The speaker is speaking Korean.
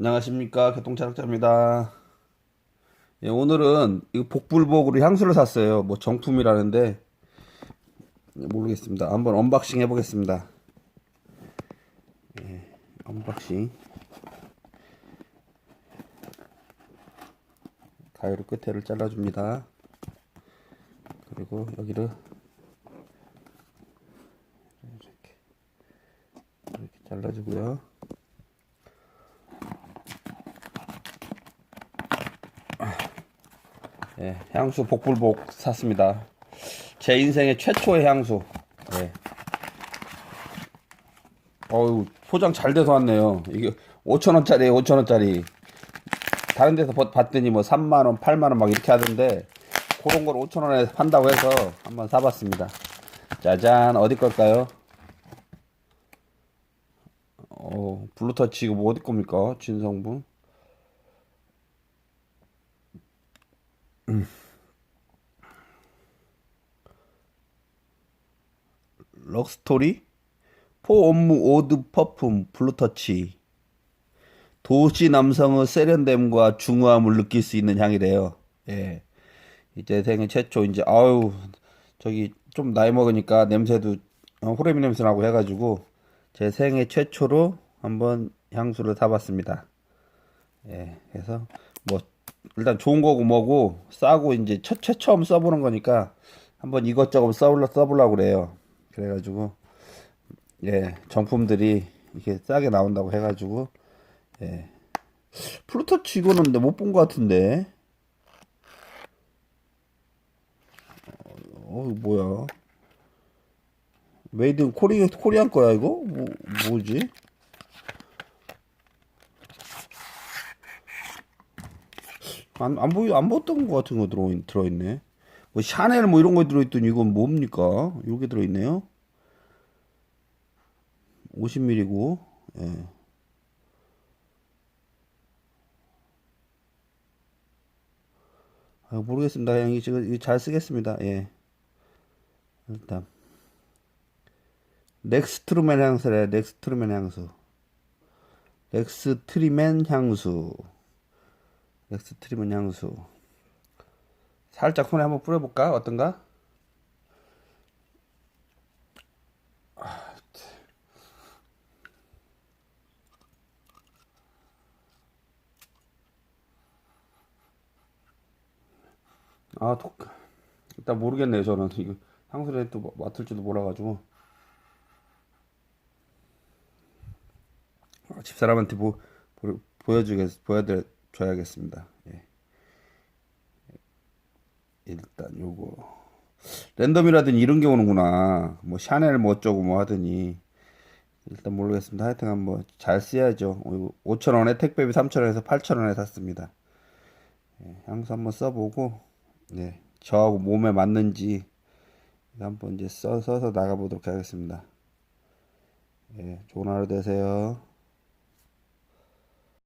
안녕하십니까 교통차력자입니다. 예, 오늘은 이 복불복으로 향수를 샀어요. 뭐 정품이라는데 모르겠습니다. 한번 언박싱 해보겠습니다. 예, 언박싱. 가위로 끝에를 잘라줍니다. 그리고 여기를 이렇게 이렇게 잘라주고요. 예, 향수 복불복 샀습니다. 제 인생의 최초의 향수. 예. 어우, 포장 잘 돼서 왔네요. 이게 5천 원짜리에요, 5천 원짜리. 다른 데서 버- 봤더니 뭐 3만 원, 8만 원 막 이렇게 하던데, 그런 걸 5천 원에 판다고 해서 한번 사봤습니다. 짜잔, 어디 걸까요? 어, 블루터치 이거 뭐 어디 겁니까? 진성분. 럭스토리 포 업무 오드 퍼퓸 블루터치 도시 남성의 세련됨과 중후함을 느낄 수 있는 향이래요. 예. 이제 생애 최초 이제 아유 저기 좀 나이 먹으니까 냄새도 어, 호레미 냄새 나고 해가지고 제 생애 최초로 한번 향수를 사봤습니다. 예. 그래서 뭐 일단 좋은 거고 뭐고 싸고 이제 첫, 최 처음 써보는 거니까 한번 이것저것 써보려 써보려고 그래요. 그래가지고 예 정품들이 이렇게 싸게 나온다고 해가지고 예. 플루터치 이거는 근데 못본 것 같은데. 어 이거 뭐야. 메이드 인 코리 코리안 거야 이거? 뭐 뭐지 안, 안 보이, 안 봤던 것 같은 거 들어, 들어 있네. 뭐, 샤넬 뭐 이런 거 들어있더니 이건 뭡니까? 이렇게 들어있네요. 50ml고, 예. 아, 모르겠습니다. 그냥 이거 잘 쓰겠습니다. 예. 일단. 넥스트루멘 향수래, 넥스트루멘 향수. 넥스트리멘 향수. 넥스트리멘 향수. 살짝 손에 한번 뿌려볼까? 어떤가? 아, 독. 일단 모르겠네요, 저는. 이거 향수를 또 맡을지도 몰라가지고. 아, 집사람한테 보, 보, 보여주겠, 보여드려 야겠습니다. 예. 일단 요거. 랜덤이라더니 이런 게 오는구나. 뭐 샤넬 뭐 어쩌고 뭐 하더니. 일단 모르겠습니다. 하여튼 뭐잘 써야죠. 5천원에 택배비 3천원에서 8천원에 샀습니다. 예, 향수 한번 써보고, 네, 저하고 몸에 맞는지 한번 이제 써, 써서 나가보도록 하겠습니다. 예, 좋은 하루 되세요.